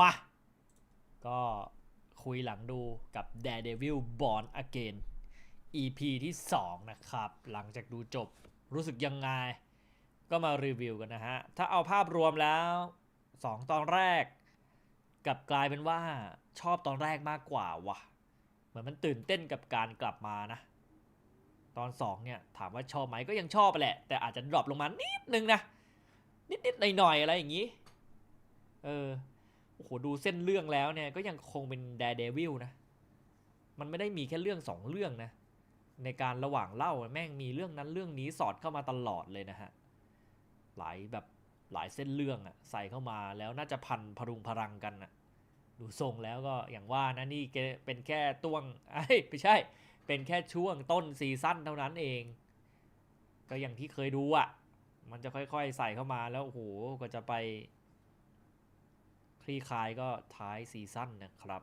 มา ก็คุยหลังดูกับ Daredevil Born Again EP ที่ 2 นะครับ หลังจากดูจบรู้สึกยังไง ก็มารีวิวกันนะฮะ ถ้าเอาภาพรวมแล้ว 2 ตอนแรก กับกลายเป็นว่าชอบตอนแรกมากกว่าว่ะ เหมือนมันตื่นเต้นกับการกลับมานะ ตอน 2 เนี่ย ถามว่าชอบไหมก็ยังชอบไปแหละ แต่อาจจะดรอปลงมานิดนึงนะ นิดๆหน่อยๆ อะไรอย่างนี้ เออ โอ้โหดูเส้นเรื่องแล้วเนี่ยก็ยังคงเป็น Daredevil นะ มันไม่ได้มีแค่เรื่องสองเรื่องนะ ในการระหว่างเล่าแม่งมีเรื่องนั้นเรื่องนี้สอดเข้ามาตลอดเลยนะฮะ หลายแบบหลายเส้นเรื่องอะใส่เข้ามาแล้วน่าจะพันพรุงพรังกันอะดูทรงแล้วก็อย่างว่านะนี่เป็นแค่ต้วงไอ้ไม่ใช่ เป็นแค่ช่วงต้นซีซั่นเท่านั้นเอง ก็อย่างที่เคยดูอะมันจะค่อยๆใส่เข้ามาแล้วโอ้โหก็จะไป ลี่คลายก็ท้ายซีซั่นนะครับ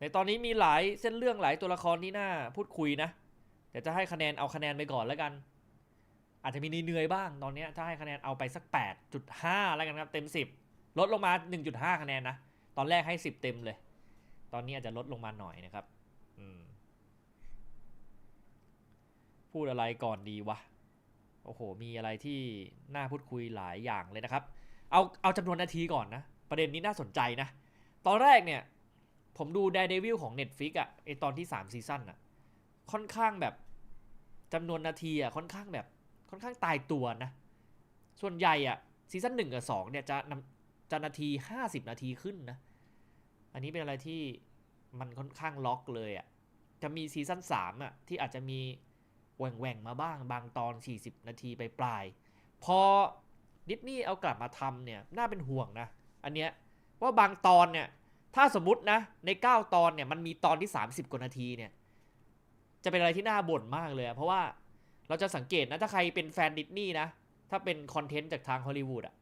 ในตอนนี้มีหลายเส้นเรื่องหลายตัวละครที่น่าพูดคุยนะเดี๋ยวจะให้คะแนนเอาคะแนนไปก่อนแล้วกัน อาจจะมีเหนื่อยบ้างตอนนี้ถ้าให้คะแนนเอาไปสัก 8.5 แล้วกันครับเต็ม 10 ลดลงมา 1.5 คะแนนนะตอนแรกให้ 10 เต็มเลย ตอนนี้อาจจะลดลงมาหน่อยนะครับพูดอะไรก่อนดีวะโอ้โห มีอะไรที่น่าพูดคุยหลายอย่างเลยนะครับ เอา เอาจำนวนนาทีก่อนนะ ประเด็นนี้น่าสนใจนะ ตอนแรกเนี่ย ผมดู Daredevil ของ Netflix อะไอตอนที่ 3 ซีซั่นอะค่อนข้างแบบจำนวนนาทีอะค่อนข้างแบบค่อนข้างตายตัวนะ ส่วนใหญ่อะซีซั่น1กับ2เนี่ยจะนำจะนาที 50 นาทีขึ้นนะ อันนี้เป็นอะไรที่มันค่อนข้างล็อกเลยอะจะมีซีซั่น3อะที่อาจจะมีแหว่งๆมาบ้างบางตอน 40 นาทีไปปลาย พอดิสนีย์เอากลับมาทำเนี่ย น่าเป็นห่วงนะ อันเนี้ยว่าบางตอนเนี่ย ถ้าสมมตินะ ใน 9 ตอนเนี่ยมันมีตอนที่ 30 กว่านาทีเนี่ย จะเป็นอะไรที่น่าบ่นมากเลย เพราะว่าเราจะสังเกตนะ ถ้าใครเป็นแฟนดิสนีย์นะ ถ้าเป็นคอนเทนต์จากทางฮอลลีวูดอะ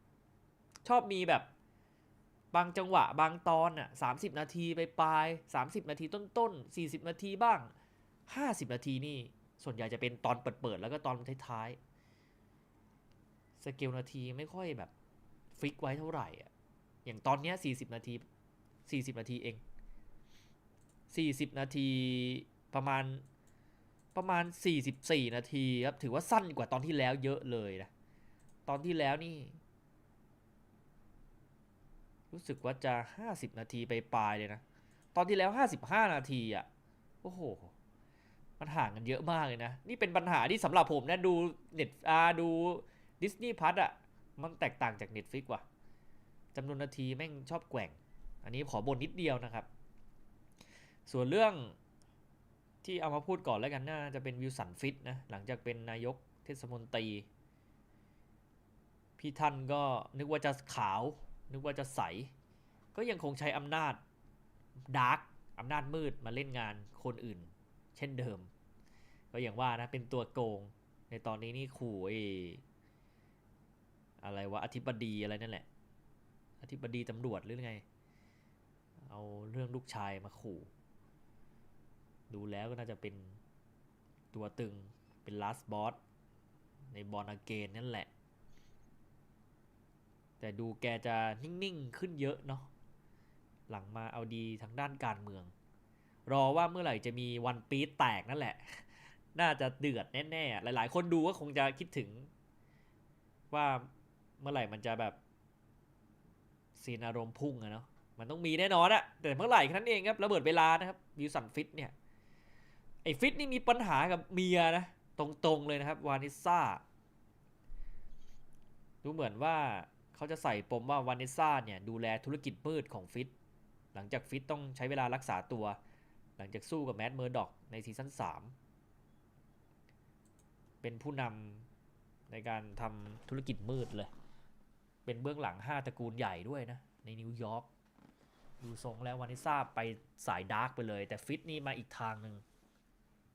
ชอบมีแบบบางจังหวะบางตอนอะสานาทีไปปลายๆ30นาทีต้นๆ40 นาทีบ้าง 50 นาทีนี่ ส่วนใหญ่จะเป็นตอนเปิดๆแล้วก็ตอนท้ายๆสเกลนาทีไม่ค่อยแบบฟิกไว้เท่าไหร่อะ อย่างตอนเนี้ย40นาที40นาทีเอง40นาทีประมาณประมาณ44นาทีครับถือว่าสั้นกว่าตอนที่แล้วเยอะเลยนะตอนที่แล้วนี่ รู้สึกว่าจะ50นาทีไปปลายเลยนะตอนที่แล้ว55นาทีอะโอ้โหมันห่างกันเยอะมากเลยนะ นี่เป็นปัญหาที่สำหรับผมนะ ดูเน็ตอาดูดิสนีย์พัทอะมันแตกต่างจาก Netflix ว่ะ จำนวนนาทีแม่งชอบแกว่ง อันนี้ขอบนนิดเดียวนะครับ ส่วนเรื่องที่เอามาพูดก่อนแล้วกันน่าจะเป็นวิวสันฟิตนะหลังจากเป็นนายกเทศมนตรี พี่ท่านก็นึกว่าจะขาว นึกว่าจะใส ก็ยังคงใช้อำนาจดาร์กอำนาจมืดมาเล่นงานคนอื่น เช่นเดิม ก็อย่างว่านะเป็นตัวโกง ในตอนนี้นี่ขู่ไอ้อะไรวะอธิบดีอะไรนั่นแหละ อธิบดีตำรวจหรือไง เอาเรื่องลูกชายมาขู่ ดูแล้วก็น่าจะเป็นตัวตึงเป็นลาสบอสในบอลอเกนนั่นแหละ แต่ดูแกจะนิ่ง ๆ ขึ้นเยอะเนาะหลังมาเอาดีทางด้านการเมือง รอว่าเมื่อไหร่จะมีวันปีแตกนั่นแหละ น่าจะเดือดแน่ ๆ หลาย ๆ คนดูก็คงจะคิดถึงว่าเมื่อไหร่มันจะแบบ ซีนอารมณ์พุ่งอะเนาะมันต้องมีแน่นอนอะแต่เมื่อไหร่ค่นั้นเองครับระเบิดเวลานะครับวิวสันฟิตเนี่ยไอ้ฟิตนี่มีปัญหากับเมียนะตรงๆเลยนะครับวานิซ่าดูเหมือนว่าเขาจะใส่ปมว่าวานิซ่าเนี่ยดูแลธุรกิจมืดของฟิตหลังจากฟิตต้องใช้เวลารักษาตัว หลังจากสู้กับแมดเมอร์ด็อกในซีซั่น3เป็นผู้นำในการทำธุรกิจมืดเลย เป็นเบื้องหลัง 5 ตระกูลใหญ่ด้วยนะ ในนิวยอร์กดูทรงแล้ววานิซ่าไปสายดาร์กไปเลย แต่ฟิตนี่มาอีกทางหนึ่ง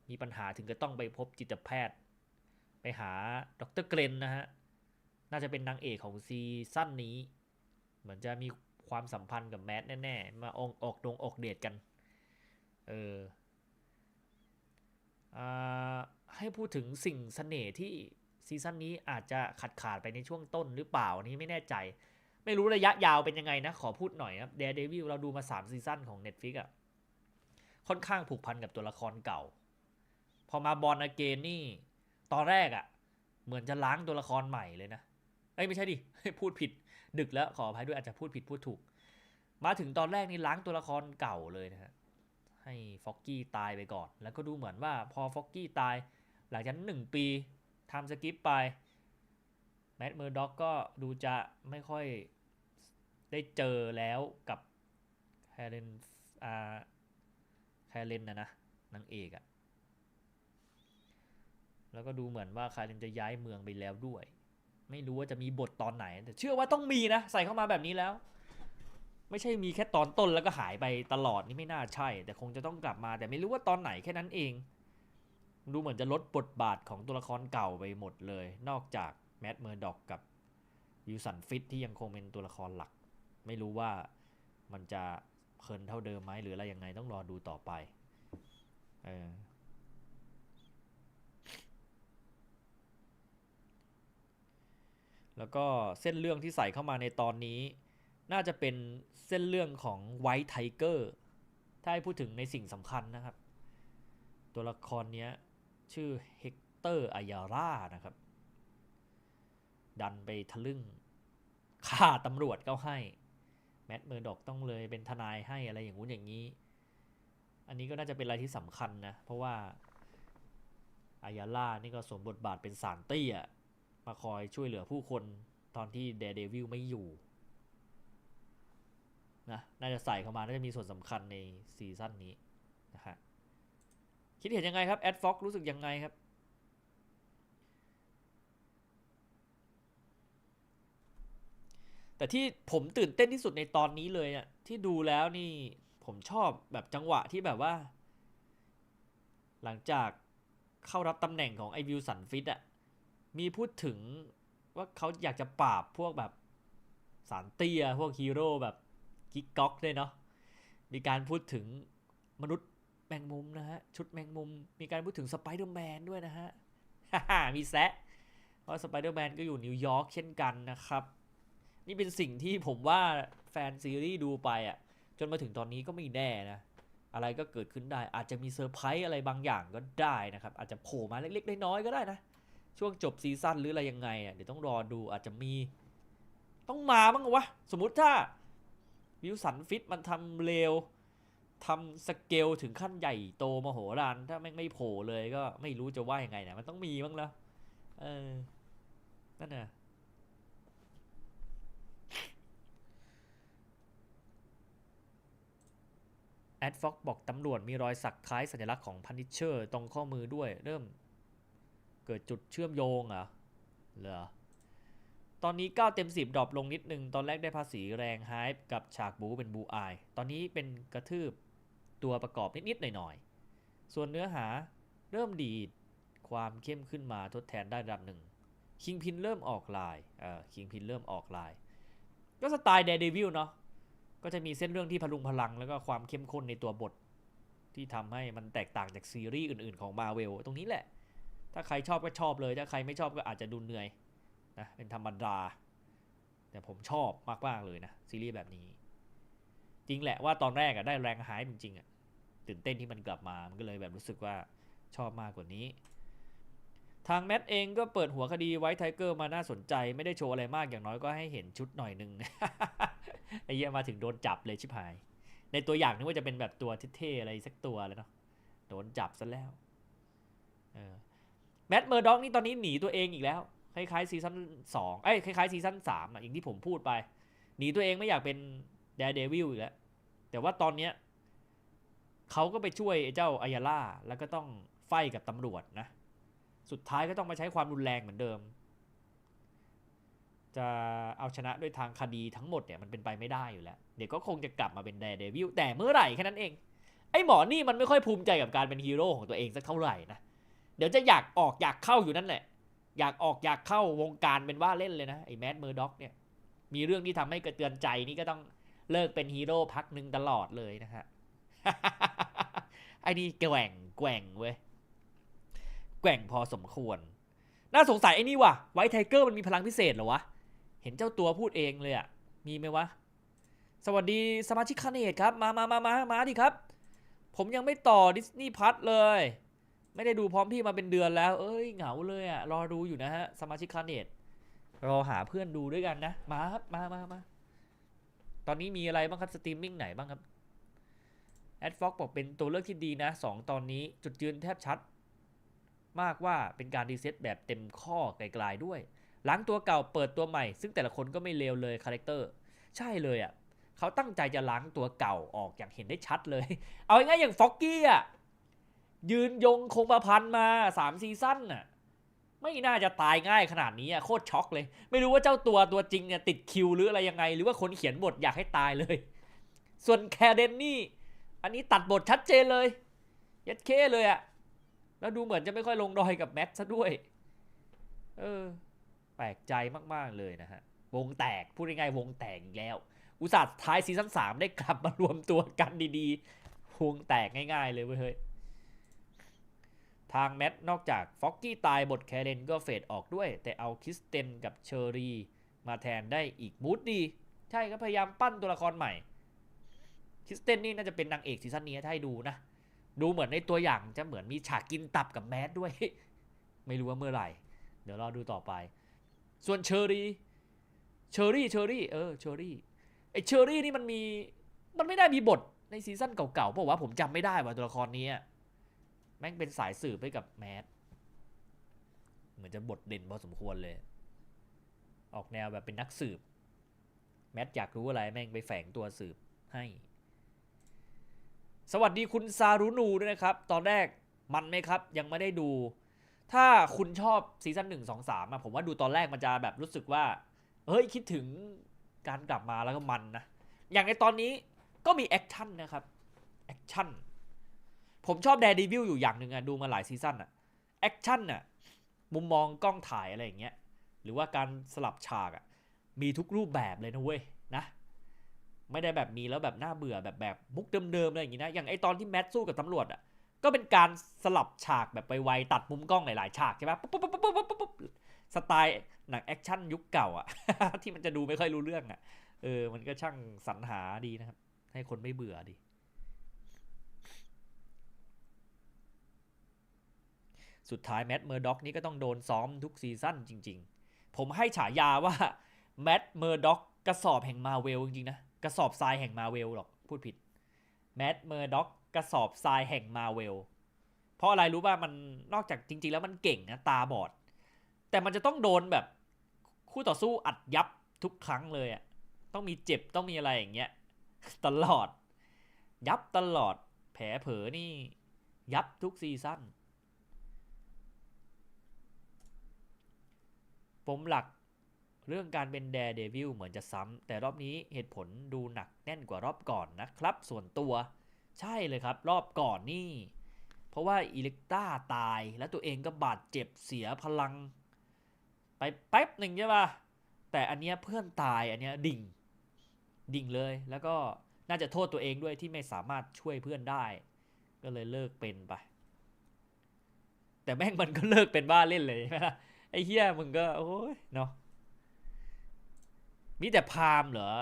มีปัญหาถึงจะต้องไปพบจิตแพทย์ ไปหาดรเกรนนะฮะ น่าจะเป็นนางเอกของซีซั่นนี้ เหมือนจะมีความสัมพันธ์กับแมทแน่ๆ มาออกออกดงออกเดทกัน เอออให้พูดถึงสิ่งเสน่ห์ที่ ซีซั่นนี้อาจจะขาดขาดไปในช่วงต้นหรือเปล่านี้ไม่แน่ใจ ไม่รู้ระยะยาวเป็นยังไงนะ ขอพูดหน่อยครับ Daredevil เราดูมา 3 ซีซั่นของ Netflix อะค่อนข้างผูกพันกับตัวละครเก่า พอมาบอลอเกนนี่ ตอนแรกอะเหมือนจะล้างตัวละครใหม่เลยนะเอ้ยไม่ใช่ดิพูดผิด ดึกแล้วขออภัยด้วยอาจจะพูดผิดพูดถูก มาถึงตอนแรกนี่ล้างตัวละครเก่าเลยนะฮะให้ฟ็อกกี้ตายไปก่อน แล้วก็ดูเหมือนว่าพอฟ็อกกี้ตาย หลังจากนั้นหนึ่งปี ทำสกิปไปแมดเมอร์ด็อกก็ดูจะไม่ค่อยได้เจอแล้วกับแคเรนอ่าแคเรนนะนะนางเอกอะแล้วก็ดูเหมือนว่าคาเรนจะย้ายเมืองไปแล้วด้วย ไม่รู้ว่าจะมีบทตอนไหน แต่เชื่อว่าต้องมีนะ ใส่เข้ามาแบบนี้แล้ว ไม่ใช่มีแค่ตอนต้นแล้วก็หายไปตลอดนี่ไม่น่าใช่ แต่คงจะต้องกลับมา แต่ไม่รู้ว่าตอนไหนแค่นั้นเอง ดูเหมือนจะลดบทบาทของตัวละครเก่าไปหมดเลย นอกจากแมดเมอร์ด็อกกับวิลสันฟิตที่ยังคงเป็นตัวละครหลัก ไม่รู้ว่ามันจะเพลินเท่าเดิมไหมหรืออะไรยังไงต้องรอดูต่อไปเออแล้วก็เส้นเรื่องที่ใส่เข้ามาในตอนนี้ น่าจะเป็นเส้นเรื่องของไวท์ไทเกอร์ถ้าให้พูดถึงในสิ่งสำคัญนะครับ ตัวละครเนี้ย ชื่อเฮกเตอร์อายาร่านะครับ ดันไปทะลึ่งฆ่าตำรวจก็ให้ แมดเมอร์ดอกต้องเลยเป็นทนายให้อะไรอย่างงู้นอย่างนี้ อันนี้ก็น่าจะเป็นอะไรที่สำคัญนะ เพราะว่าอายาล่านี่ก็สวมบทบาทเป็นสารเตี้ยมาคอยช่วยเหลือผู้คนตอนที่เดเดวิลไม่อยู่นะน่าจะใส่เข้ามา น่าจะมีส่วนสำคัญในซีซั่นนี้นะฮะ คิดเห็นยังไงครับแอดฟ็อกรู้สึกยังไงครับแต่ที่ผมตื่นเต้นที่สุดในตอนนี้เลยอะที่ดูแล้วนี่ผมชอบแบบจังหวะที่แบบว่า หลังจากเข้ารับตำแหน่งของไอวิลสันฟิตอะมีพูดถึงว่าเขาอยากจะปราบพวกแบบสารเตียพวกฮีโร่แบบกิ๊กก๊อกด้วยเนาะมีการพูดถึงมนุษย์ แมงมุมนะฮะ ชุดแมงมุม มีการพูดถึงสไปเดอร์แมนด้วยนะฮะ มีแซะเพราะสไปเดอร์แมนก็อยู่นิวยอร์กเช่นกันนะครับ นี่เป็นสิ่งที่ผมว่าแฟนซีรีส์ดูไปอะ จนมาถึงตอนนี้ก็ไม่แน่นะ อะไรก็เกิดขึ้นได้ อาจจะมีเซอร์ไพรส์อะไรบางอย่างก็ได้นะครับ อาจจะโผล่มาเล็กๆน้อยๆก็ได้นะ ช่วงจบซีซั่นหรืออะไรยังไงอะเดี๋ยวต้องรอดูอาจจะมี ต้องมาบ้างวะ สมมุติถ้าวิลสันฟิตมันทำเร็ว ทำสเกลถึงขั้นใหญ่โตมโหฬารถ้าแม่ไม่โผล่เลยก็ไม่รู้จะว่ายังไงนะมันต้องมีบ้างแล้วเออ นั่นน่ะแอดฟ็อกบอกตำรวจมีรอยสักคล้ายสัญลักษณ์ของพันนิเชอร์ ตรงข้อมือด้วย เริ่มเกิดจุดเชื่อมโยงเหรอเหรอ ตอนนี้ 9 เต็ม 10 ดรอปลงนิดนึง ตอนแรกได้ภาษีแรงไฮป์กับฉากบูเป็นบูอาย ตอนนี้เป็นกระทืบ ตัวประกอบนิด ๆ หน่อย ๆ ส่วนเนื้อหาเริ่มดีดความเข้มขึ้นมาทดแทนได้ระดับหนึ่งคิงพินเริ่มออกลายเออคิงพินเริ่มออกลาย ก็สไตล์เดดวิลเนาะก็จะมีเส้นเรื่องที่พลุงพลังแล้วก็ความเข้มข้นในตัวบท ที่ทำให้มันแตกต่างจากซีรีส์อื่น ๆ ของมาเวลตรงนี้แหละ ถ้าใครชอบก็ชอบเลย ถ้าใครไม่ชอบก็อาจจะดูเหนื่อยนะเป็นธรรมดา แต่ผมชอบมากๆเลยนะซีรีส์แบบนี้ จริงแหละว่าตอนแรกอะได้แรงหายจริงๆอะ ตื่นเต้นที่มันกลับมา มันก็เลยแบบรู้สึกว่าชอบมากกว่านี้ ทางแมทเองก็เปิดหัวคดีไว้ไทเกอร์มาน่าสนใจ ไม่ได้โชว์อะไรมากอย่างน้อยก็ให้เห็นชุดหน่อยหนึงไอ้เหี้ยมาถึงโดนจับเลยชิบหาย ในตัวอย่างนึกว่าจะเป็นแบบตัวเท่ๆอะไรสักตัวแล้วเนาะโดนจับซะแล้วเออแมทเมอร์ด็อกนี่ตอนนี้หนีตัวเองอีกแล้ว คล้ายๆซีซั่นสองเอ้ยคล้ายๆซีซั่นสามอะอย่างที่ผมพูดไป หนีตัวเองไม่อยากเป็นแดร์เดวิลอีกแล้ว แต่ว่าตอนเนี้ย เขาก็ไปช่วยเจ้าอายาล่าแล้วก็ต้องไฟกับตำรวจนะ สุดท้ายก็ต้องมาใช้ความรุนแรงเหมือนเดิม จะเอาชนะด้วยทางคดีทั้งหมดเนี่ยมันเป็นไปไม่ได้อยู่แล้ว เดี๋ยวก็คงจะกลับมาเป็นแดร์เดวิลแต่เมื่อไหร่แค่นั้นเอง ไอ้หมอนี่มันไม่ค่อยภูมิใจกับการเป็นฮีโร่ของตัวเองสักเท่าไหร่นะ เดี๋ยวจะอยากออกอยากเข้าอยู่นั่นแหละ อยากออกอยากเข้าวงการเป็นว่าเล่นเลยนะไอ้แมดเมอร์ด็อกเนี่ย มีเรื่องที่ทำให้กระเตือนใจนี่ก็ต้องเลิกเป็นฮีโร่พักหนึ่งตลอดเลยนะฮะ ไอ้นี่แกว่งแกว่งเว้ยแกว่งพอสมควร น่าสงสัยไอ้นี่ว่ะไวท์ไทเกอร์มันมีพลังพิเศษเหรอวะ เห็นเจ้าตัวพูดเองเลยอะมีไหมวะ สวัสดีสมาชิกคาเนตครับ มามามามามาดิครับ ผมยังไม่ต่อดิสนีย์พัทเลย ไม่ได้ดูพร้อมพี่มาเป็นเดือนแล้ว เอ้ยเหงาเลยอะรอดูอยู่นะฮะ สมาชิกคาเนตรอหาเพื่อนดูด้วยกันนะ มาครับมามามาตอนนี้มีอะไรบ้างครับ สตรีมมิ่งไหนบ้างครับ แอดฟ็อกบอกเป็นตัวเลือกที่ดีนะสองตอนนี้จุดยืนแทบชัด มากว่าเป็นการรีเซ็ตแบบเต็มข้อไกลๆด้วย ล้างตัวเก่าเปิดตัวใหม่ ซึ่งแต่ละคนก็ไม่เลวเลยคาแรคเตอร์ใช่เลยอะ่ะเขาตั้งใจจะล้างตัวเก่าออกอย่างเห็นได้ชัดเลย เอาง่ายๆอย่างฟ็อกกี้อะยืนยงคงประพันธ์มาสามซีซั่นน่ะไม่น่าจะตายง่ายขนาดนี้อะโคตรช็อกเลย ไม่รู้ว่าเจ้าตัวตัวจริงเนี่ยติดคิวหรืออะไรยังไง หรือว่าคนเขียนบทอยากให้ตายเลย ส่วนแคเดนนี่ อันนี้ตัดบทชัดเจนเลย ยัดเคเลยอะแล้วดูเหมือนจะไม่ค่อยลงรอยกับแมทซะด้วย เออ แปลกใจมากๆเลยนะฮะ วงแตก พูดง่ายๆวงแตกอีกแล้ว อุตส่าห์ท้ายซีซั่นสามได้กลับมารวมตัวกันดีๆ วงแตกง่ายๆเลยเว้ยเฮ้ยทางแมทนอกจากฟ็อกกี้ตายบทแคเรนก็เฟดออกด้วย แต่เอาคิสเตนกับเชอรีมาแทนได้อีกมูดดี ใช่ก็พยายามปั้นตัวละครใหม่ คริสเตนนี่น่าจะเป็นนางเอกซีซั่นนี้ถ้าให้ดูนะ ดูเหมือนในตัวอย่างจะเหมือนมีฉากกินตับกับแมสด้วย ไม่รู้ว่าเมื่อไหร่ เดี๋ยวรอดูต่อไป ส่วนเชอรี่เชอรี่เชอรี่เออเชอรี่ไอเชอรี่นี่มันมีมันไม่ได้มีบทในซีซั่นเก่าๆเพราะว่าผมจำไม่ได้ว่าตัวละครนี้แม่งเป็นสายสืบให้กับแมสเหมือนจะบทเด่นพอสมควรเลย ออกแนวแบบเป็นนักสืบ แมทอยากรู้อะไรแม่งไปแฝงตัวสืบให้ สวัสดีคุณซารุนูด้วยนะครับ ตอนแรกมันไหมครับ ยังไม่ได้ดู ถ้าคุณชอบซีซั่นหนึ่งสองสามอะผมว่าดูตอนแรกมันจะแบบรู้สึกว่า เฮ้ยคิดถึงการกลับมาแล้วก็มันนะ อย่างในตอนนี้ก็มีแอคชั่นนะครับ แอคชั่น ผมชอบแด r ด v วิลอยู่อย่างหนึ่งอะดูมาหลายซีซั่นอะแอคชั่นอะมุมมองกล้องถ่ายอะไรอย่างเงี้ย หรือว่าการสลับฉากอะมีทุกรูปแบบเลยนะเว้ยนะ ไม่ได้แบบมีแล้วแบบน่าเบื่อแบบแบบมุกเดิมๆอะไรอย่างงี้นะ อย่างไอตอนที่แมทสู้กับตำรวจอะ ก็เป็นการสลับฉากแบบไปไวตัดมุมกล้องหลายๆฉากใช่ไหมปุ๊บปุ๊บปุ๊บปุ๊บปุ๊บปุ๊บสไตล์หนังแอคชั่นยุคเก่าอะ ที่มันจะดูไม่ค่อยรู้เรื่องอะ เออ มันก็ช่างสรรหาดีนะครับ ให้คนไม่เบื่อดี สุดท้ายแมทเมอร์ด็อกนี่ก็ต้องโดนซ้อมทุกซีซั่นจริง ๆ ผมให้ฉายาว่าแมทเมอร์ด็อกกระสอบแห่งมาเวลจริงๆนะ กระสอบทรายแห่งมาเวลหรอกพูดผิดแมทเมอร์ด็อกกระสอบทรายแห่งมาเวลเพราะอะไรรู้ป่ะมันนอกจากจริง ๆ แล้วมันเก่งนะตาบอด แต่มันจะต้องโดนแบบคู่ต่อสู้อัดยับทุกครั้งเลยอะต้องมีเจ็บต้องมีอะไรอย่างเงี้ยตลอด ยับตลอด แผลเผลอนี่ ยับทุกซีซั่นปมหลัก เรื่องการเป็นแด r เดวิลเหมือนจะซ้ำแต่รอบนี้เหตุผลดูหนักแน่นกว่ารอบก่อนนะครับ ส่วนตัว ใช่เลยครับ รอบก่อนนี่ เพราะว่าอิเล็กต้าตายแล้วตัวเองก็บาดเจ็บเสียพลัง ไปแป๊บหนึ่งใช่ปะแต่อันเนี้ยเพื่อนตายอันเนี้ยดิ่ง ดิ่งเลย แล้วก็น่าจะโทษตัวเองด้วยที่ไม่สามารถช่วยเพื่อนได้ ก็เลยเลิกเป็นไป แต่แม่งมันก็เลิกเป็นบ้าเล่นเลยไหมล่ะไอ้เฮียมึงก็โอ้ยเนาะ มีแต่พามเหรอ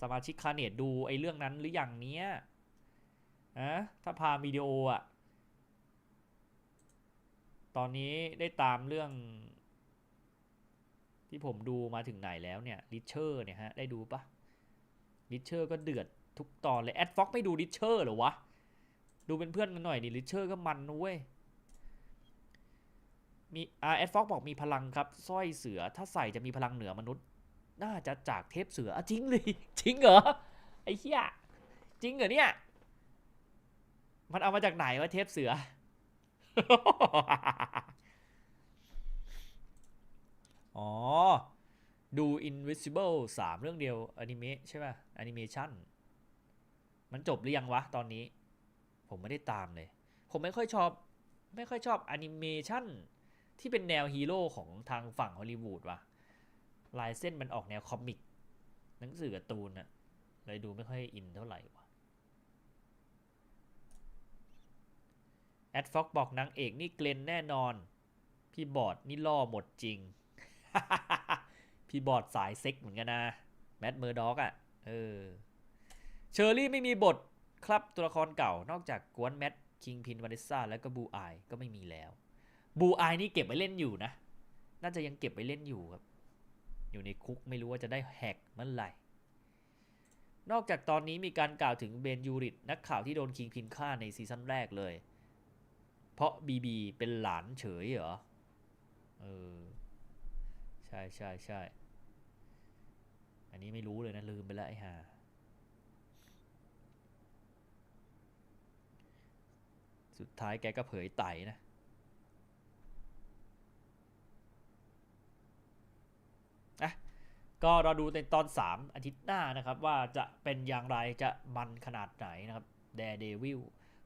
สมาชิกคาเนตดูไอ้เรื่องนั้นหรืออย่างเนี้ยอะถ้าพามวิดีโออะตอนนี้ได้ตามเรื่อง ที่ผมดูมาถึงไหนแล้วเนี่ยริชเชอร์เนี่ยฮะ ได้ดูปะริชเชอร์ก็เดือดทุกตอนเลยแอดฟ็อกไม่ดูริชเชอร์หรอวะ ดูเป็นเพื่อนกันหน่อยดิริชเชอร์ก็มันนะเว้ยมีอาแอดฟ็อกบอกมีพลังครับสร้อยเสือถ้าใส่จะมีพลังเหนือมนุษย์ น่าจะจากเทพเสืออจริงเลยจริงเหรอไอ้เหี้ยจริงเหรอเนี่ย มันเอามาจากไหนวะเทพเสือ อ๋อ ดู Invisible 3 เรื่องเดียวอนิเมะใช่ป่ะแอนิเมชันมันจบหรือยังวะตอนนี้ ผมไม่ได้ตามเลย ผมไม่ค่อยชอบ ไม่ค่อยชอบแอนิเมชันที่เป็นแนวฮีโร่ของทางฝั่งฮอลลีวูดว่ะ ลายเส้นมันออกแนวคอมิก หนังสือการ์ตูนอะเลยดูไม่ค่อยอินเท่าไหร่วะแอดฟ็อกบอกนางเอกนี่เกลนแน่นอน พี่บอดนี่ล่อหมดจริง พี่บอดสายเซ็กเหมือนกันนะ แมดเมอร์ด็อกอะเออเชอร์รี่ไม่มีบทครับตัวละครเก่านอกจากกวนแมทคิงพินวานิสซาแล้วก็บูอายก็ไม่มีแล้ว บูอายนี่เก็บไว้เล่นอยู่นะ น่าจะยังเก็บไว้เล่นอยู่ครับ อยู่ในคุกไม่รู้ว่าจะได้แฮกเมื่อไหร่ นอกจากตอนนี้มีการกล่าวถึงเบนยูริตนักข่าวที่โดนคิงพินฆ่าในซีซั่นแรกเลย เพราะบีบีเป็นหลานเฉยเหรอ เออ ใช่ใช่ใช่อันนี้ไม่รู้เลยนะลืมไปแล้วไอ้ห่าสุดท้ายแกก็เผยไตนะ ก็รอดูในตอน 3 อาทิตย์หน้านะครับ ว่าจะเป็นอย่างไรจะมันขนาดไหนนะครับแดเดวิล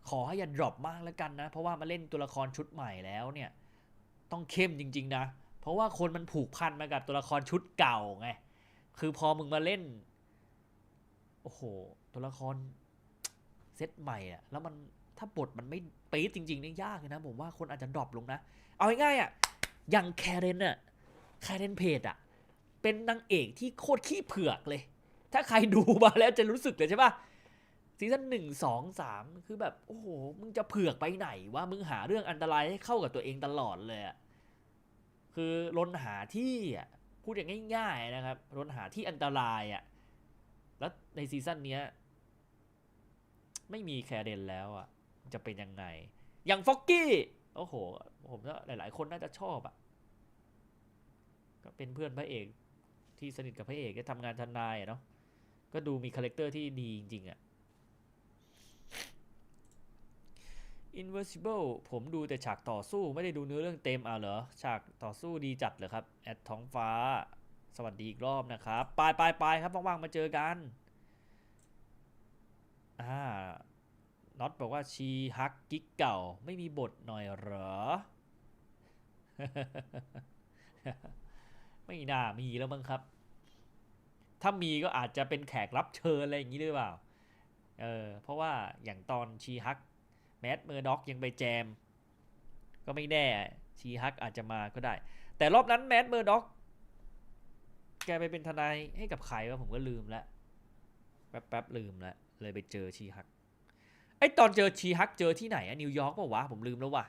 ขอให้อย่าดรอปมากแล้วกันนะ เพราะว่ามาเล่นตัวละครชุดใหม่แล้วเนี่ยต้องเข้มจริง ๆ นะ เพราะว่าคนมันผูกพันมากับตัวละครชุดเก่าไงคือพอมึงมาเล่นโอ้โหตัวละครเซตใหม่อะแล้วมันถ้าบทมันไม่ปี๊ดจริงๆเนี่ยยากเลยนะ ผมว่าคนอาจจะดรอปลงนะ เอาง่ายๆอะอย่างแคเรนอะแคเรนเพจอะ เป็นนางเอกที่โคตรขี้เผือกเลย ถ้าใครดูมาแล้วจะรู้สึกเลยใช่ปะซีซั่นหนึ่งสองสามคือแบบ โอ้โห มึงจะเผือกไปไหนว่ามึงหาเรื่องอันตรายให้เข้ากับตัวเองตลอดเลยอะคือลนหาที่อะพูดอย่างง่าย ๆนะครับรนหาที่อันตรายอะ่ะแล้วในซีซั่นเนี้ย ไม่มีแคเดนแล้วอะ่ะจะเป็นยังไง อย่างฟ็อกกี้โอ้โห ผมว่าหลาย ๆ คนน่าจะชอบอะก็เป็นเพื่อนพระเอก ที่สนิทกับพระเอกก็ทำงานทนายเนาะก็ดูมีคาแรคเตอร์ที่ดีจริงๆอะ่ะ Invincible ผมดูแต่ฉากต่อสู้ไม่ได้ดูเนื้อเรื่องเต็มเอะเหรอ ฉากต่อสู้ดีจัดเหรอครับ แอดท้องฟ้า สวัสดีอีกรอบนะครับไปไปไปครับว่างๆมาเจอกันอ่าน็อตบอกว่าชีฮักกิ๊กเก่า ไม่มีบทหน่อยเหรอ ไม่น่ามีแล้วมั้งครับ ถ้ามีก็อาจจะเป็นแขกรับเชิญอะไรอย่างนี้หรือเปล่า เออ เพราะว่าอย่างตอนชีฮักแมดเมอร์ด็อกยังไปแจม ก็ไม่แน่ชีฮักอาจจะมาก็ได้ แต่รอบนั้นแมดเมอร์ด็อกแกไปเป็นทนายให้กับใครวะผมก็ลืมแล้วแป๊บๆลืมล้วเลยไปเจอชีฮักไอตอนเจอชีฮักเจอที่ไหนอะนิวยอร์กปล่าวะผมลืมแล้ววะ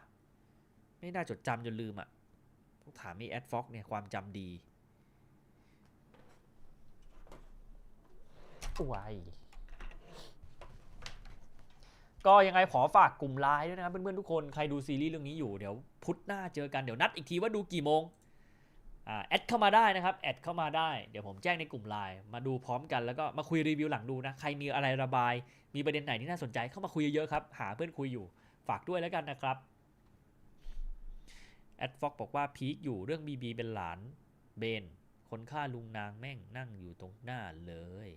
ไม่น่าจดจำจนลืมอะต้องถามมีแอดฟ็อกเนี่ยความจำดี วย ก็ยังไงขอฝากกลุ่มไลน์ด้วยนะครับเพื่อนๆทุกคนใครดูซีรีส์เรื่องนี้อยู่เดี๋ยวพุธหน้าเจอกันเดี๋ยวนัดอีกทีว่าดูกี่โมงอ่าแอดเข้ามาได้นะครับแอดเข้ามาได้เดี๋ยวผมแจ้งในกลุ่มไลน์มาดูพร้อมกันแล้วก็มาคุยรีวิวหลังดูนะ ใครมีอะไรระบาย มีประเด็นไหนที่น่าสนใจเข้ามาคุยเยอะๆครับ หาเพื่อนคุยอยู่ฝากด้วยแล้วกันนะครับแอดฟ็อกบอกว่าพีคอยู่เรื่องบีบีเป็นหลานเบน คนฆ่าลุงนางแม่งนั่งอยู่ตรงหน้าเลย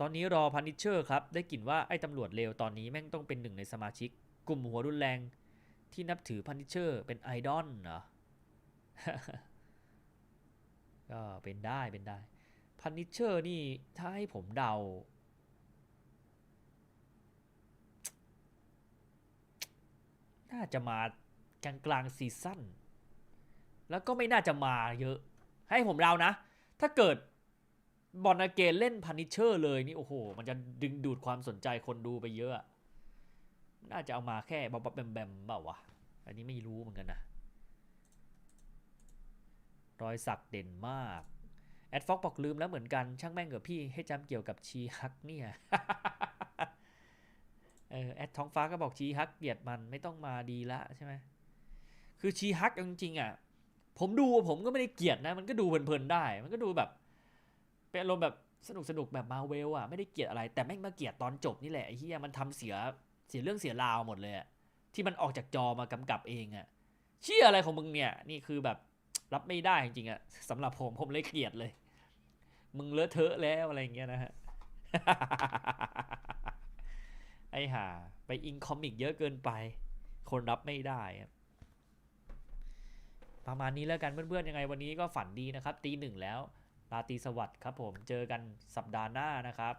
ตอนนี้รอพันิชเชอร์ครับ ได้กลิ่นว่าไอ้ตำรวจเลวตอนนี้แม่งต้องเป็นหนึ่งในสมาชิก กลุ่มหัวรุนแรงที่นับถือพันิชเชอร์เป็นไอดอลเหรอ ก็เป็นได้เป็นได้พันิชเชอร์นี่ถ้าให้ผมเดา น่าจะมากลางกลางซีซั่น แล้วก็ไม่น่าจะมาเยอะ ให้ผมเดานะ ถ้าเกิด บอลอเกนเล่นพันิเชอร์เลยนี่โอ้โห มันจะดึงดูดความสนใจคนดูไปเยอะ น่าจะเอามาแค่บ๊อบแบมแบมเปล่าวะ อันนี้ไม่รู้เหมือนกันนะ รอยสักเด่นมาก แอดฟ็อกบอกลืมแล้วเหมือนกัน ช่างแม่งกับพี่ให้จำเกี่ยวกับชีฮักเนี่ยเออแอดท้องฟ้าก็บอกชีฮักเกลียดมันไม่ต้องมาดีละใช่ไหมคือชีฮักจริงๆอะผมดูผมก็ไม่ได้เกลียดนะ มันก็ดูเพลินๆได้ มันก็ดูแบบ เป็นอารมณ์แบบสนุกสนุกแบบมาเวลอะไม่ได้เกลียดอะไร แต่แม่งมาเกลียดตอนจบนี่แหละไอ้เหี้ยมันทำเสียเสียเรื่องเสียราวหมดเลยที่มันออกจากจอมากำกับเองอะเชี่ยอะไรของมึงเนี่ยนี่คือแบบรับไม่ได้จริงๆอะสำหรับผมผมเลยเกลียดเลย มึงเลอะเทอะแล้วอะไรเงี้ยนะฮะไอ้ห่าไปอิงคอมิกเยอะเกินไป คนรับไม่ได้ประมาณนี้แล้วกันเพื่อนๆยังไงวันนี้ก็ฝันดีนะครับตีหนึ่งแล้ว ราตรีสวัสดิ์ครับผม เจอกันสัปดาห์หน้านะครับ